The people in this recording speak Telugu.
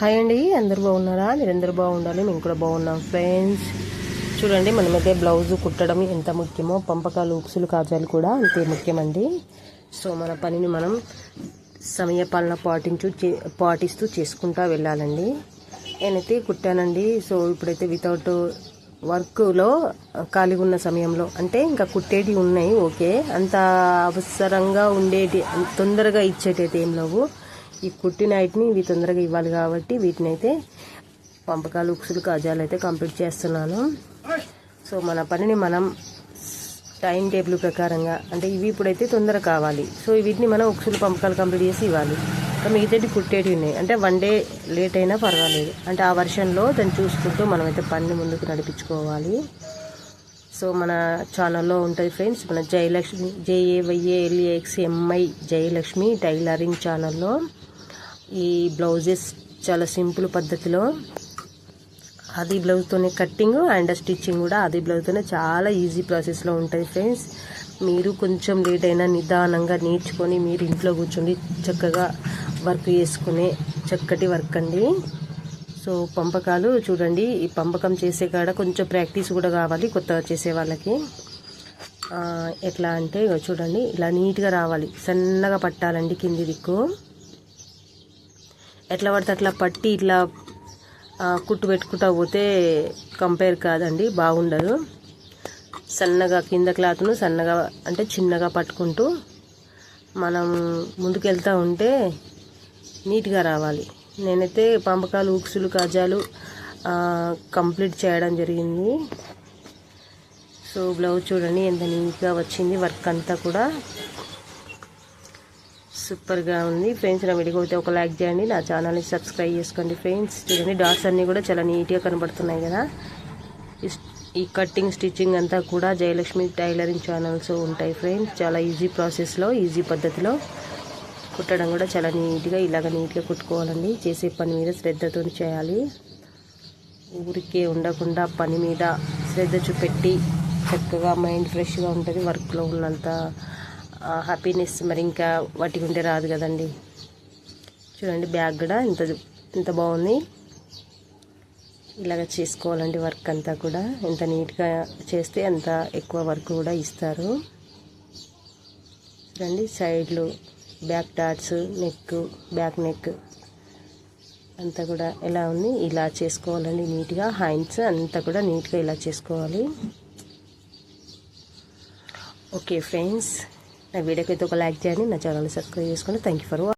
హాయ్ అండి అందరు బాగున్నారా? మీరు అందరు బాగుండాలి మేము కూడా బాగున్నాం ఫ్రెండ్స్. చూడండి మనమైతే బ్లౌజ్ కుట్టడం ఎంత ముఖ్యమో పంపకాలు ఉక్సులు కాజాలు కూడా అంతే ముఖ్యమండి. సో మన పనిని మనం సమయపాలన పాటించు చే- పాటిస్తూ చేసుకుంటా వెళ్ళాలండి. నేనైతే కుట్టానండి సో ఇప్పుడైతే వితౌట్ వర్క్లో ఖాళీగా ఉన్న సమయంలో అంటే ఇంకా కుట్టేటివి ఉన్నాయి ఓకే. అంత అవసరంగా ఉండేటి తొందరగా ఇచ్చేటైతే ఏం లేవు. ఈ కుట్టిన నైట్ని ఇవి తొందరగా ఇవ్వాలి కాబట్టి వీటిని అయితే పంపకాలు ఉక్సులు కాజాలు అయితే కంప్లీట్ చేస్తున్నాను. సో మన పనిని మనం టైం టేబుల్ ప్రకారంగా అంటే ఇవి ఇప్పుడైతే తొందర కావాలి. సో వీటిని మనం ఉక్సులు పంపకాలు కంప్లీట్ చేసి ఇవ్వాలి. ఇంకా మిగతాటి కుట్టేటివి ఉన్నాయి. అంటే వన్ డే లేట్ అయినా పర్వాలేదు. అంటే ఆ వర్షన్లో దాన్ని చూసుకుంటూ మనమైతే పనిని ముందుకు నడిపించుకోవాలి. సో మన ఛానల్లో ఉంటుంది ఫ్రెండ్స్ మన జయలక్ష్మి జేఏవైఏఎల్ఏఎక్స్ ఎంఐ జయలక్ష్మి టైలరింగ్ ఛానల్లో. ఈ బ్లౌజెస్ చాలా సింపుల్ పద్ధతిలో. అది బ్లౌజ్తోనే కట్టింగ్ అండ్ స్టిచ్చింగ్ కూడా అది బ్లౌజ్తోనే చాలా ఈజీ ప్రాసెస్లో ఉంటుంది ఫ్రెండ్స్. మీరు కొంచెం లేట్ అయినా నిదానంగా నేర్చుకొని మీరు ఇంట్లో కూర్చొని చక్కగా వర్క్ చేసుకునే చక్కటి వర్క్ అండి. సో పంపకాలు చూడండి. ఈ పంపకం చేసే కాడ కొంచెం ప్రాక్టీస్ కూడా కావాలి కొత్తగా చేసే వాళ్ళకి. ఎట్లా అంటే చూడండి. ఇలా నీట్గా రావాలి. సన్నగా పట్టాలండి కింది దిక్కు. ఎట్లా పడితే అట్లా పట్టి ఇట్లా కుట్టు పెట్టుకుంటా పోతే కంపేర్ కాదండి బాగుండదు. సన్నగా కింద క్లాత్ను సన్నగా అంటే చిన్నగా పట్టుకుంటూ మనం ముందుకెళ్తూ ఉంటే నీట్గా రావాలి. నేనైతే పంపకాలు ఉక్సులు కాజాలు కంప్లీట్ చేయడం జరిగింది. సో బ్లౌజ్ చూడండి ఎంత నీట్గా వచ్చింది వర్క్ అంతా కూడా. సూపర్గా ఉంది. ఫ్రెండ్స్ నా వీడియో అయితే ఒక లైక్ చేయండి. నా ఛానల్ని సబ్స్క్రైబ్ చేసుకోండి ఫ్రెండ్స్. చూడండి డాట్స్ అన్నీ కూడా చాలా నీట్గా కనబడుతున్నాయి కదా. ఈ స్- ఈ కట్టింగ్ స్టిచ్చింగ్ అంతా కూడా జయలక్ష్మి టైలరింగ్ ఛానల్స్ ఉంటాయి ఫ్రెండ్స్. చాలా ఈజీ ప్రాసెస్లో ఈజీ పద్ధతిలో కుట్టడం కూడా చాలా నీట్గా ఇలాగ నీట్గా కుట్టుకోవాలండి. చేసే పని మీద శ్రద్ధతో చేయాలి. ఊరికే ఉండకుండా పని మీద శ్రద్ధ చూపెట్టి చక్కగా మైండ్ ఫ్రెష్గా ఉంటుంది. వర్క్లో ఉన్నంత హ్యాపీనెస్ మరి ఇంకా వాటికి ఉంటే రాదు కదండి. చూడండి బ్యాగ్ కూడా ఇంత ఇంత బాగుంది. ఇలాగ చేసుకోవాలండి వర్క్ అంతా కూడా. ఎంత నీట్గా చేస్తే అంత ఎక్కువ వర్క్ కూడా ఇస్తారు. చూడండి సైడ్లు back dots neck back neck అంతా కూడా ఎలా ఉంది? ఇలా చేసుకోవాలండి నీట్గా హ్యాండ్స్ అంతా కూడా నీట్గా ఇలా చేసుకోవాలి. ఓకే ఫ్రెండ్స్ నా వీడియోకి అయితే ఒక లైక్ చేయండి నా ఛానల్ని సబ్స్క్రైబ్ చేసుకోండి థ్యాంక్ యూ ఫర్